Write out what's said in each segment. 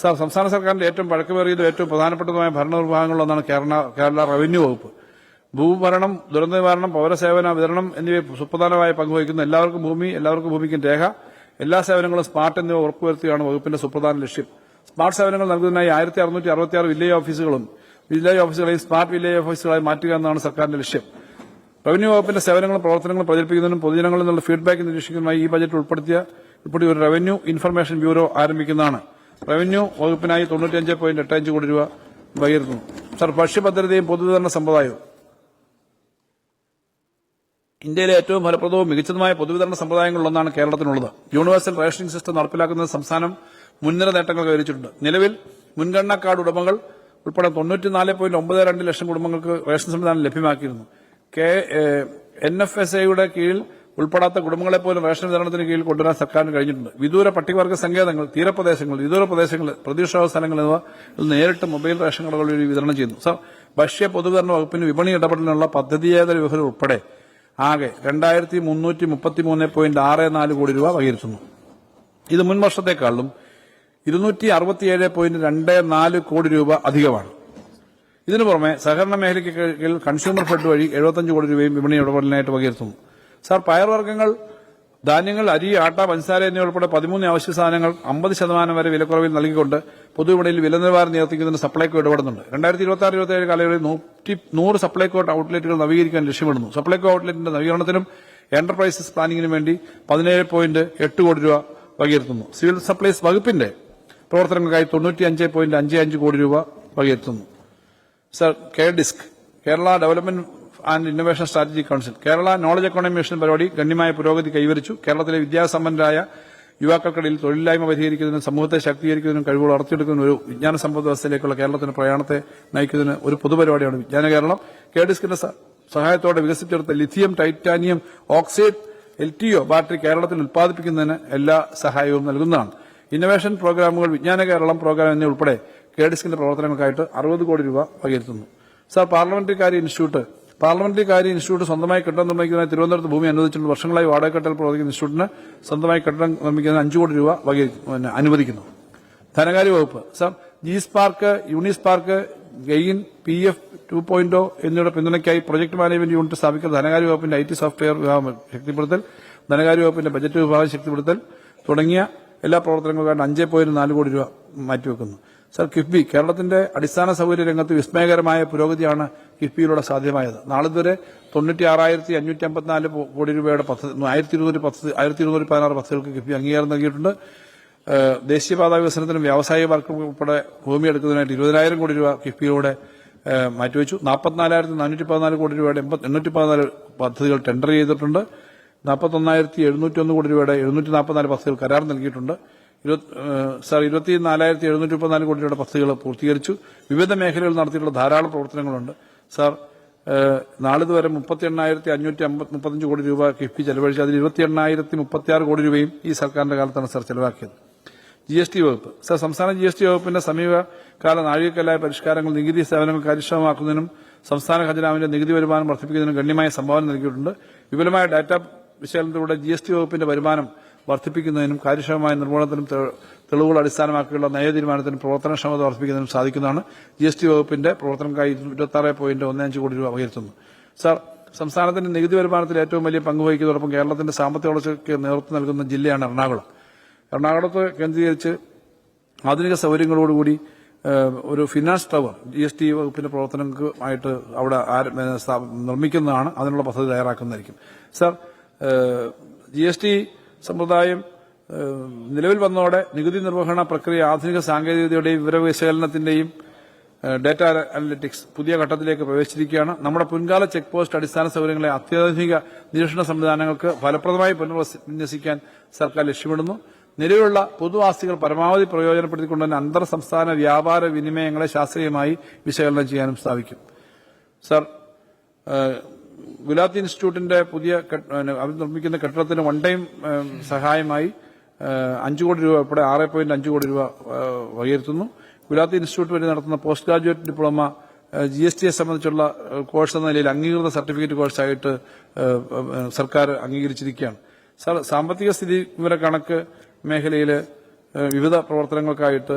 Sir സംസ്ഥാന സർക്കാരിന്റെ ഏറ്റവും പഴക്കമേറിയതും ഏറ്റവും പ്രധാനപ്പെട്ടതുമായ ഭരണനിർവാഹങ്ങളിലൊന്നാണ് കേരള കേരള റവന്യൂ വകുപ്പ്. ഭൂഭരണം ദുരന്ത നിവാരണം പൗരസേവന വിതരണം എന്നിവ സുപ്രധാനമായ പങ്കുവഹിക്കുന്ന എല്ലാവർക്കും ഭൂമി എല്ലാവർക്കും ഭൂമിക്കും രേഖ എല്ലാ സേവനങ്ങളും സ്മാർട്ട് എന്നിവ ഉറപ്പുവരുത്തുകയാണ് വകുപ്പിന്റെ സുപ്രധാന ലക്ഷ്യം. സ്മാർട്ട് സേവനങ്ങൾ നൽകുന്നതിനായി ആയിരത്തി അറുന്നൂറ്റി അറുപത്തിയാറ് വില്ലേജ് ഓഫീസുകളും വില്ലേജ് ഓഫീസുകളെയും സ്മാർട്ട് വില്ലേജ് ഓഫീസുകളായി മാറ്റുക എന്നതാണ് സർക്കാരിന്റെ ലക്ഷ്യം. റവന്യൂ വകുപ്പിന്റെ സേവനങ്ങളും പ്രവർത്തനങ്ങളും പ്രചരിപ്പിക്കുന്നതിനും പൊതുജനങ്ങളിൽ നിന്നുള്ള ഫീഡ്ബാക്ക് നിരീക്ഷിക്കുന്നതിനായി ഈ ബജറ്റ് ഉൾപ്പെടുത്തിയ ഇപ്പോഴും ഒരു റവന്യൂ ഇൻഫർമേഷൻ ബ്യൂറോ ആരംഭിക്കുന്നതാണ്. റവന്യൂ വകുപ്പിനായി തൊണ്ണൂറ്റിയഞ്ച് പോയിന്റ് എട്ട് അഞ്ച് കോടി രൂപ വകയിരുത്തുന്നു സർ ഭക്ഷ്യഭദ്രതയും പൊതുവിതരണ സമ്പ്രദായവും. ഇന്ത്യയിലെ ഏറ്റവും ഫലപ്രദവും മികച്ചതുമായ പൊതുവിതരണ സമ്പ്രദായങ്ങളിലൊന്നാണ് കേരളത്തിനുള്ളത്. യൂണിവേഴ്സൽ റേഷനിംഗ് സിസ്റ്റം നടപ്പിലാക്കുന്ന സംസ്ഥാനം മുൻനിര നേട്ടങ്ങൾ കൈവരിച്ചിട്ടുണ്ട്. നിലവിൽ മുൻഗണനാ കാർഡ് ഉടമകൾ ഉൾപ്പെടെ തൊണ്ണൂറ്റിനാല് പോയിന്റ് ഒമ്പത് രണ്ട് ലക്ഷം കുടുംബങ്ങൾക്ക് റേഷൻ സംവിധാനം ലഭ്യമാക്കിയിരുന്നു. കെ എൻ എഫ് എസ് എയുടെ കീഴിൽ ഉൾപ്പെടാത്ത കുടുംബങ്ങളെ പോലും റേഷൻ വിതരണത്തിന് കീഴിൽ കൊണ്ടുവരാൻ സർക്കാരിന് കഴിഞ്ഞിട്ടുണ്ട്. വിദൂര പട്ടികവർഗ സങ്കേതങ്ങൾ തീരപ്രദേശങ്ങൾ വിദൂര പ്രദേശങ്ങൾ പ്രതീക്ഷാ സ്ഥലങ്ങൾ എന്നിവ നേരിട്ട് മൊബൈൽ റേഷൻ കടകൾ വഴി വിതരണം ചെയ്യുന്നു. സർ ഭക്ഷ്യ പൊതുവിതരണ വകുപ്പിന് വിപണി ഇടപെടലിനുള്ള പദ്ധതിയേതര വിവരം ഉൾപ്പെടെ ആകെ രണ്ടായിരത്തി മുന്നൂറ്റി മുപ്പത്തി മൂന്ന് പോയിന്റ് ആറ് നാല് കോടി രൂപ വകയിരുത്തുന്നു. ഇത് മുൻ വർഷത്തെക്കാളും ഇരുന്നൂറ്റി അറുപത്തിയേഴ് പോയിന്റ് രണ്ട് നാല് കോടി രൂപ അധികമാണ്. ഇതിനു പുറമെ സഹകരണ മേഖലയ്ക്ക് കീഴിൽ കൺസ്യൂമർ ഫെഡ് വഴി എഴുപത്തഞ്ച് കോടി രൂപയും വിപണി ഇടപെടലിനായിട്ട് വകയിരുത്തുന്നു. സാർ പയർവർഗങ്ങൾ ധാന്യങ്ങൾ അരി ആട്ട പഞ്ചസാര എന്നിവ ഉൾപ്പെടെ പതിമൂന്ന് അവശ്യ സാധനങ്ങൾ അമ്പത് ശതമാനം വരെ വിലക്കുറവിൽ നൽകിക്കൊണ്ട് പൊതുവിപണിയിൽ വില നിലവാരം നിയന്ത്രിക്കുന്നതിന് സപ്ലൈകോ ഇടപെടുന്നുണ്ട്. രണ്ടായിരത്തി ഇരുപത്തി ആറ് ഇരുപത്തി ഏഴ് കാലയളവിൽ നൂറ്റി നൂറ് സപ്ലൈകോ ഔട്ട്ലെറ്റുകൾ നവീകരിക്കാൻ ലക്ഷ്യമിടുന്നു. സപ്ലൈകോ ഔട്ട്ലെറ്റിന്റെ നവീകരണത്തിനും എന്റർപ്രൈസസ് പ്ലാനിങ്ങിനും വേണ്ടി പതിനേഴ് പോയിന്റ് എട്ട് കോടി രൂപ വകയിരുത്തുന്നു. സിവിൽ സപ്ലൈസ് വകുപ്പിന്റെ പ്രവർത്തനങ്ങൾക്കായി തൊണ്ണൂറ്റി അഞ്ച് പോയിന്റ് അഞ്ച് അഞ്ച് കോടി രൂപ വകയിരുത്തുന്നു. Sir K DISC Kerala development and innovation strategy council. Kerala knowledge economy mission പരിപാടി ഗണ്യമായ പുരോഗതി കൈവരിച്ചു. കേരളത്തിലെ വിദ്യാസമ്പന്നരായ യുവാക്കൾക്കിടയിൽ തൊഴിലില്ലായ്മ പരിഹരിക്കുന്നതിനും സമൂഹത്തെ ശാക്തീകരിക്കുന്നതിനും കഴിവുകൾ വളർത്തിയെടുക്കുന്ന ഒരു വിജ്ഞാന സമ്പദ് വ്യവസ്ഥയിലേക്കുള്ള കേരളത്തിന്റെ പ്രയാണത്തെ നയിക്കുന്നതിന് ഒരു പൊതുപരിപാടിയാണ് വിജ്ഞാന കേരളം. കെ ഡിസ്കിന്റെ സഹായത്തോടെ വികസിപ്പിച്ചെടുത്ത lithium titanium oxide L T O battery കേരളത്തിൽ ഉൽപ്പാദിപ്പിക്കുന്നതിന് എല്ലാ സഹായവും നൽകുന്നതാണ്. ഇന്നൊവേഷൻ പ്രോഗ്രാമുകൾ വിജ്ഞാന കേരളം പ്രോഗ്രാം എന്നിവ ഉൾപ്പെടെ കെ ഡിസ്കിന്റെ പ്രവർത്തനങ്ങൾക്കായിട്ട് അറുപത് കോടി രൂപ വകയിരുത്തുന്നു. സർ പാർലമെന്ററി കാര്യ ഇൻസ്റ്റിറ്റ്യൂട്ട് പാർലമെന്ററി കാര്യ ഇൻസ്റ്റിറ്റ്യൂട്ട് സ്വന്തമായി കെട്ടിടം നിർമ്മിക്കുന്നതിന് തിരുവനന്തപുരത്ത് ഭൂമി അനുവദിച്ചിട്ടുണ്ട് വർഷങ്ങളായി വാടകക്കെട്ടൽ പ്രവർത്തിക്കുന്ന ഇൻസ്റ്റിറ്റ്യൂട്ടിന് സ്വന്തമായി കെട്ടിടം നിർമ്മിക്കുന്നതിന് അഞ്ചു കോടി രൂപ വക അനുവദിക്കുന്നു. ധനകാര്യ വകുപ്പ്. സർ ജീസ് park Yunus park gain P F two point എന്നിവയുടെ പിന്തുണയ്ക്കായി പ്രൊജക്ട് മാനേജ്മെന്റ് യൂണിറ്റ് സ്ഥാപിക്കുന്ന ധനകാര്യ വകുപ്പിന്റെ ഐ ടി സോഫ്റ്റ്വെയർ വിഭാഗം ശക്തിപ്പെടുത്തൽ ധനകാര്യ വകുപ്പിന്റെ ബജറ്റ് വിഭാഗം ശക്തിപ്പെടുത്തൽ തുടങ്ങിയ എല്ലാ പ്രവർത്തനങ്ങൾക്കായിട്ട് അഞ്ച് പോയിന്റ് നാല് കോടി രൂപ മാറ്റിവെക്കുന്നു. സർ കിഫ്ബി കേരളത്തിന്റെ അടിസ്ഥാന സൗകര്യ രംഗത്ത് വിസ്മയകരമായ പുരോഗതിയാണ് കിഫ്ബിയിലൂടെ സാധ്യമായത്. നാളിതുവരെ തൊണ്ണൂറ്റി ആറായിരത്തി അഞ്ഞൂറ്റി അമ്പത്തിനാല് കോടി രൂപയുടെ പദ്ധതി ആയിരത്തി ഇരുന്നൂറ് പദ്ധതി ആയിരത്തി ഇരുന്നൂറ്റി പതിനാറ് പദ്ധതികൾക്ക് കിഫ്ബി അംഗീകാരം നൽകിയിട്ടുണ്ട്. ദേശീയപാത വികസനത്തിനും വ്യാവസായിക പാർക്കും ഉൾപ്പെടെ ഭൂമി എടുക്കുന്നതിനായിട്ട് ഇരുപതിനായിരം കോടി രൂപ കിഫ്ബിയിലൂടെ മാറ്റിവെച്ചു. നാൽപ്പത്തിനാലായിരത്തി നാനൂറ്റി പതിനാല് കോടി രൂപയുടെ എണ്ണൂറ്റി പതിനാല് പദ്ധതികൾ ടെൻഡർ ചെയ്തിട്ടുണ്ട്. നാൽപ്പത്തൊന്നായിരത്തി എഴുന്നൂറ്റി ഒന്ന് കോടി രൂപയുടെ എഴുന്നൂറ്റി നാൽപ്പത്തിനാല് പദ്ധതികൾ കരാർ നൽകിയിട്ടുണ്ട്. സാർ ഇരുപത്തി നാലായിരത്തി എഴുന്നൂറ്റി മുപ്പത്തിനാല് കോടി രൂപയുടെ പദ്ധതികൾ പൂർത്തീകരിച്ചു. വിവിധ മേഖലകളിൽ നടത്തിയിട്ടുള്ള ധാരാളം പ്രവർത്തനങ്ങളുണ്ട്. സാർ നാളിത് വരെ മുപ്പത്തി എണ്ണായിരത്തി അഞ്ഞൂറ്റി അമ്പത്തി മുപ്പത്തഞ്ച് കോടി രൂപ കിഫ്ബി ചെലവഴിച്ച് അതിൽ ഇരുപത്തി എണ്ണായിരത്തി മുപ്പത്തി ആറ് കോടി രൂപയും ഈ സർക്കാരിന്റെ കാലത്താണ് സാർ ചെലവാക്കിയത്. ജി എസ് ടി വകുപ്പ്. സർ സംസ്ഥാന ജി എസ് ടി വകുപ്പിന്റെ സമീപകാല നാഴികക്കല്ലായ പരിഷ്കാരങ്ങൾ നികുതി സേവനങ്ങൾ കാര്യക്ഷമമാക്കുന്നതിനും സംസ്ഥാന ഖജനാവിന്റെ നികുതി വരുമാനം വർദ്ധിപ്പിക്കുന്നതിനും ഗണ്യമായ സംഭാവന നൽകിയിട്ടുണ്ട്. വിപുലമായ ഡാറ്റ വിശകലനത്തിലൂടെ ജി എസ് ടി വകുപ്പിന്റെ വരുമാനം വർദ്ധിപ്പിക്കുന്നതിനും കാര്യക്ഷമമായ നിർവഹണത്തിനും തെളിവുകൾ അടിസ്ഥാനമാക്കിയുള്ള നയതീരുമാനത്തിനും പ്രവർത്തനക്ഷമത വർദ്ധിപ്പിക്കുന്നതിനും സാധിക്കുന്നതാണ്. ജി എസ് ടി വകുപ്പിന്റെ പ്രവർത്തനക്കായി ഇരുപത്തി ആറ് പോയിന്റ് ഒന്ന് അഞ്ച് കോടി രൂപ ഉയർത്തുന്നു. സാർ സംസ്ഥാനത്തിന്റെ നികുതി വരുമാനത്തിൽ ഏറ്റവും വലിയ പങ്ക് വഹിക്കുന്നതോടൊപ്പം കേരളത്തിന്റെ സാമ്പത്തിക വളർച്ചയ്ക്ക് നേതൃത്വം നൽകുന്ന ജില്ലയാണ് എറണാകുളം. എറണാകുളത്ത് കേന്ദ്രീകരിച്ച് ആധുനിക സൗകര്യങ്ങളോടുകൂടി ഒരു finance tower G S T വകുപ്പിന്റെ പ്രവർത്തനങ്ങൾക്കുമായിട്ട് അവിടെ നിർമ്മിക്കുന്നതാണ്. അതിനുള്ള പദ്ധതി തയ്യാറാക്കുന്നതായിരിക്കും. സർ ജി എസ് ടി സമ്പ്രദായം നിലവിൽ വന്നതോടെ നികുതി നിർവഹണ പ്രക്രിയ ആധുനിക സാങ്കേതികതയുടെയും വിവരവിശകലനത്തിന്റെയും ഡാറ്റ അനലിറ്റിക്സ് പുതിയ ഘട്ടത്തിലേക്ക് പ്രവേശിച്ചിരിക്കുകയാണ്. നമ്മുടെ മുൻകാല ചെക്ക് പോസ്റ്റ് അടിസ്ഥാന സൗകര്യങ്ങളെ അത്യാധുനിക നിരീക്ഷണ സംവിധാനങ്ങൾക്ക് ഫലപ്രദമായി പുനർവിന്യസിക്കാൻ സർക്കാർ ലക്ഷ്യമിടുന്നു. നിലവിലുള്ള പൊതു ആസ്തികൾ പരമാവധി പ്രയോജനപ്പെടുത്തിക്കൊണ്ട് തന്നെ അന്തർ സംസ്ഥാന വ്യാപാര വിനിമയങ്ങളെ ശാസ്ത്രീയമായി വിശകലനം ചെയ്യാനും സ്ഥാപിക്കും സർ ഗുലാത്തി ഇൻസ്റ്റിറ്റ്യൂട്ടിന്റെ പുതിയ അവർ നിർമ്മിക്കുന്ന കെട്ടിടത്തിന് വൺ ടൈം സഹായമായി അഞ്ചു കോടി രൂപ ഉൾപ്പെടെ ആറ് പോയിന്റ് അഞ്ച് കോടി രൂപ വകയിരുത്തുന്നു ഗുലാത്തി ഇൻസ്റ്റിറ്റ്യൂട്ട് വഴി നടത്തുന്ന post graduate diploma G S ടിയെ സംബന്ധിച്ചുള്ള കോഴ്സ് എന്ന നിലയിൽ അംഗീകൃത സർട്ടിഫിക്കറ്റ് കോഴ്സായിട്ട് സർക്കാർ അംഗീകരിച്ചിരിക്കുകയാണ്. സാർ സാമ്പത്തിക സ്ഥിതി വിവര കണക്ക് മേഖലയിൽ വിവിധ പ്രവർത്തനങ്ങൾക്കായിട്ട്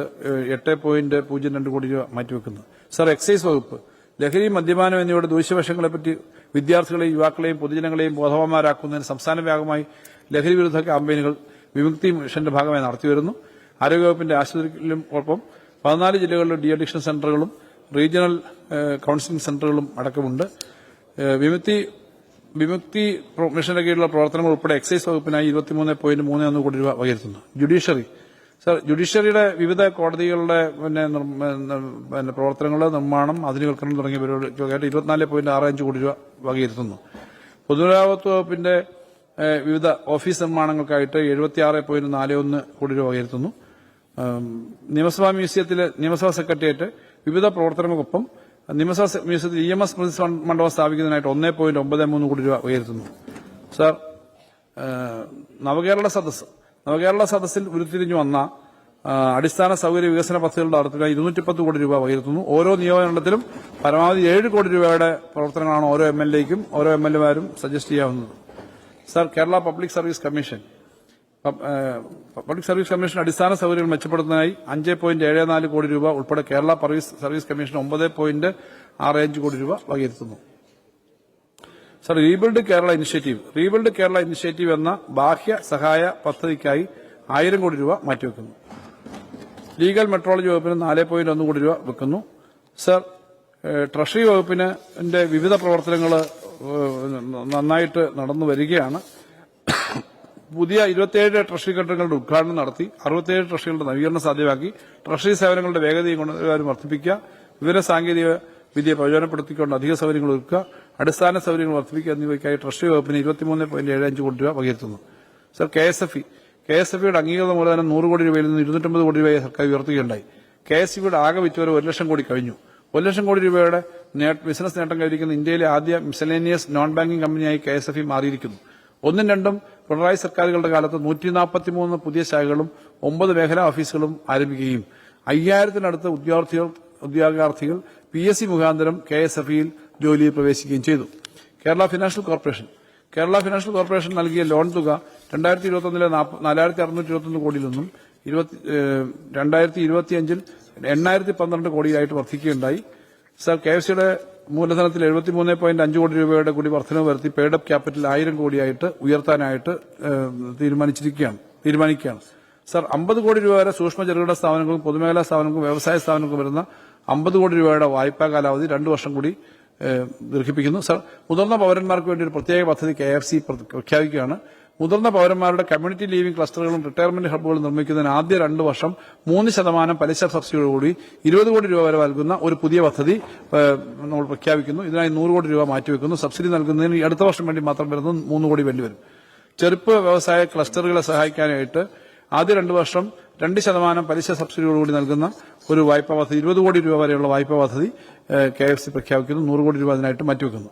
എട്ട് പോയിന്റ് പൂജ്യം രണ്ട് കോടി രൂപ മാറ്റിവെക്കുന്നത് സാർ എക്സൈസ് വകുപ്പ് ലഹരി മദ്യപാനം എന്നിവയുടെ ദൂഷ്യവശങ്ങളെപ്പറ്റി വിദ്യാർത്ഥികളെയും യുവാക്കളെയും പൊതുജനങ്ങളെയും ബോധവാന്മാരാക്കുന്നതിന് സംസ്ഥാന വ്യാപകമായി ലഹരി വിരുദ്ധ ക്യാമ്പയിനുകൾ വിമുക്തി മിഷന്റെ ഭാഗമായി നടത്തിവരുന്നു ആരോഗ്യവകുപ്പിന്റെ ആശുപത്രിയിലും ഒപ്പം പതിനാല് ജില്ലകളിലെ ഡി അഡിക്ഷൻ സെന്ററുകളും റീജിയണൽ കൌൺസിലിംഗ് സെന്ററുകളും അടക്കമുണ്ട്. വിമുക്തി വിമുക്തി മിഷന്റെ കീഴിലുള്ള പ്രവർത്തനങ്ങൾ ഉൾപ്പെടെ എക്സൈസ് വകുപ്പിനായി ഇരുപത്തിമൂന്ന് പോയിന്റ് മൂന്ന് ഒന്ന് കോടി രൂപ വകയിരുത്തുന്നു. ജുഡീഷ്യറി സർ ജുഡീഷ്യറിയുടെ വിവിധ കോടതികളുടെ പിന്നെ പിന്നെ പ്രവർത്തനങ്ങളുടെ നിർമ്മാണം അതിനുവൽക്കരണം തുടങ്ങിയ പരിപാടികൾക്കായിട്ട് ഇരുപത്തിനാല് പോയിന്റ് ആറ് അഞ്ച് കോടി രൂപ വകയിരുത്തുന്നു. പൊതുമരാമത്ത് വകുപ്പിന്റെ വിവിധ ഓഫീസ് നിർമ്മാണങ്ങൾക്കായിട്ട് എഴുപത്തിയാറ് പോയിന്റ് നാല് ഒന്ന് കോടി രൂപ വകയിരുത്തുന്നു. നിയമസഭാ മ്യൂസിയത്തിലെ നിയമസഭാ സെക്രട്ടേറിയറ്റ് വിവിധ പ്രവർത്തനങ്ങൾക്കൊപ്പം നിയമസഭാ മ്യൂസിയത്തിൽ ഇ എം എസ് സ്മൃതി സ്മ- മണ്ഡപം സ്ഥാപിക്കുന്നതിനായിട്ട് ഒന്നേ പോയിന്റ് ഒമ്പത് മൂന്ന് കോടി രൂപ ഉയർത്തുന്നു സാർ നവകേരള സദസ്സ് നവകേരള സദസ്സിൽ ഉരുത്തിരിഞ്ഞു വന്ന അടിസ്ഥാന സൗകര്യ വികസന പദ്ധതികളുടെ നടത്തിക്കാൻ ഇരുന്നൂറ്റിപ്പത്ത് കോടി രൂപ വകയിരുത്തുന്നു ഓരോ നിയോജനമണ്ഡലത്തിലും പരമാവധി ഏഴ് കോടി രൂപയുടെ പ്രവർത്തനങ്ങളാണ് ഓരോ എം എൽ എക്കും ഓരോ എം എൽ എമാരും suggest ചെയ്യാവുന്നത്. Sir Kerala public service commission public service commission അടിസ്ഥാന സൗകര്യങ്ങൾ മെച്ചപ്പെടുത്തുന്നതിനായി അഞ്ച് പോയിന്റ് ഏഴ് നാല് കോടി രൂപ ഉൾപ്പെടെ കേരള സർവീസ് കമ്മീഷൻ ഒമ്പത് പോയിന്റ് ആറ് അഞ്ച് കോടി രൂപ വകയിരുത്തുന്നു. Sir rebuild Kerala initiative rebuild Kerala initiative എന്ന ബാഹ്യ സഹായ പദ്ധതിക്കായി ആയിരം കോടി രൂപ മാറ്റിവെക്കുന്നു. ലീഗൽ മെട്രോളജി വകുപ്പിന് നാല് പോയിന്റ് ഒന്ന് കോടി രൂപ വെക്കുന്നു. സർ ട്രഷറി വകുപ്പിന് വിവിധ പ്രവർത്തനങ്ങൾ നന്നായിട്ട് നടന്നു വരികയാണ്. പുതിയ ഇരുപത്തിയേഴ് ട്രഷറി കെട്ടിടങ്ങളുടെ ഉദ്ഘാടനം നടത്തി അറുപത്തിയേഴ് ട്രഷറികളുടെ നവീകരണം സാധ്യമാക്കി ട്രഷറി സേവനങ്ങളുടെ വേഗതയും ഗുണനിലവാരം വർദ്ധിപ്പിക്കുക വിവര സാങ്കേതിക വിദ്യ പ്രയോജനപ്പെടുത്തിക്കൊണ്ട് അധിക സൗകര്യങ്ങൾ ഒരുക്കുക അടിസ്ഥാന സൗകര്യങ്ങൾ വർദ്ധിപ്പിക്കുക എന്നിവയ്ക്കായി ട്രഷറി വകുപ്പിന് ഇരുപത്തിമൂന്ന് പോയിന്റ് ഏഴ് അഞ്ച് കോടി രൂപ വകയിരുത്തുന്നു. Sir K S F E. K S F ഇയുടെ അംഗീകൃത മൂലധനം നൂറ് കോടി രൂപയിൽ നിന്ന് ഇരുന്നൂറ്റമ്പത് കോടി രൂപയെ സർക്കാർ ഉയർത്തുകയുണ്ടായി. കെ എസ് ഇയുടെ ആകെ വിറ്റുവരെ ഒരു ലക്ഷം കോടി കഴിഞ്ഞു. ഒരു ലക്ഷം കോടി രൂപയുടെ ബിസിനസ് നേട്ടം കൈവരിക്കുന്ന ഇന്ത്യയിലെ ആദ്യ മിസലേനിയസ് നോൺ ബാങ്കിംഗ് കമ്പനിയായി കെ എസ് എഫ് ഇ മാറിയിരിക്കുന്നു. ഒന്നും രണ്ടും പിണറായി സർക്കാരുകളുടെ കാലത്ത് നൂറ്റി നാൽപ്പത്തിമൂന്ന് പുതിയ ശാഖകളും ഒമ്പത് മേഖലാ ഓഫീസുകളും ആരംഭിക്കുകയും അയ്യായിരത്തിനടുത്ത് ഉദ്യോഗാർത്ഥികൾ ഉദ്യോഗാർത്ഥികൾ പി എസ് സി മുഖാന്തരം കെ എസ് എഫ് ഇയിൽ ജോലിയിൽ പ്രവേശിക്കുകയും ചെയ്തു. Kerala financial corporation. Kerala financial corporation നൽകിയ ലോൺ തുക രണ്ടായിരത്തി ഇരുപത്തൊന്നിലെ നാലായിരത്തി അറുന്നൂറ്റി ഇരുപത്തൊന്ന് കോടിയിൽ നിന്നും രണ്ടായിരത്തി ഇരുപത്തിയഞ്ചിൽ എണ്ണായിരത്തി പന്ത്രണ്ട് കോടിയായിട്ട് വർദ്ധിക്കുകയുണ്ടായി. സർ കെ എഫ് സിയുടെ മൂലധനത്തിൽ എഴുപത്തിമൂന്ന് പോയിന്റ് അഞ്ച് കോടി രൂപയുടെ കൂടി വർധനവ് വരുത്തി പേഡപ്പ് ക്യാപിറ്റൽ ആയിരം കോടിയായിട്ട് ഉയർത്താനായിട്ട് തീരുമാനിച്ചിരിക്കുകയാണ് തീരുമാനിക്കുകയാണ്. സർ അമ്പത് കോടി രൂപ വരെ സൂക്ഷ്മ ചെറുകിട സ്ഥാപനങ്ങൾക്കും പൊതുമേഖലാ സ്ഥാപനങ്ങൾക്കും വ്യവസായ സ്ഥാപനങ്ങൾക്കും വരുന്ന അമ്പത് കോടി രൂപയുടെ വായ്പാ കാലാവധി രണ്ടു വർഷം കൂടി ദീർഘിപ്പിക്കുന്നു. സർ മുതിർന്ന പൗരന്മാർക്ക് വേണ്ടി ഒരു പ്രത്യേക പദ്ധതി കെ എഫ് സി പ്രഖ്യാപിക്കുകയാണ്. മുതിർന്ന പൗരന്മാരുടെ കമ്മ്യൂണിറ്റി ലീവിംഗ് ക്ലസ്റ്ററുകളും റിട്ടയർമെന്റ് ഹബ്ബുകളും നിർമ്മിക്കുന്നതിന് ആദ്യ രണ്ട് വർഷം മൂന്ന് ശതമാനം പലിശ സബ്സിഡിയോടുകൂടി ഇരുപത് കോടി രൂപ വരെ നൽകുന്ന ഒരു പുതിയ പദ്ധതി നമ്മൾ പ്രഖ്യാപിക്കുന്നു. ഇതിനായി നൂറ് കോടി രൂപ മാറ്റിവെക്കുന്നു. സബ്സിഡി നൽകുന്നതിന് അടുത്ത വർഷം വേണ്ടി മാത്രം വരുന്നത് മൂന്ന് കോടി വേണ്ടിവരും ചെറുപ്പ് വ്യവസായ ക്ലസ്റ്ററുകളെ സഹായിക്കാനായിട്ട് ആദ്യ രണ്ട് വർഷം രണ്ട് ശതമാനം പലിശ സബ്സിഡിയോടുകൂടി നൽകുന്ന ഒരു വായ്പാ പദ്ധതി ഇരുപത് കോടി രൂപ വരെയുള്ള വായ്പാ പദ്ധതി കെ എഫ് സി പ്രഖ്യാപിക്കുന്നു. നൂറ് കോടി രൂപ അതിനായിട്ട് മാറ്റിവെക്കുന്നു.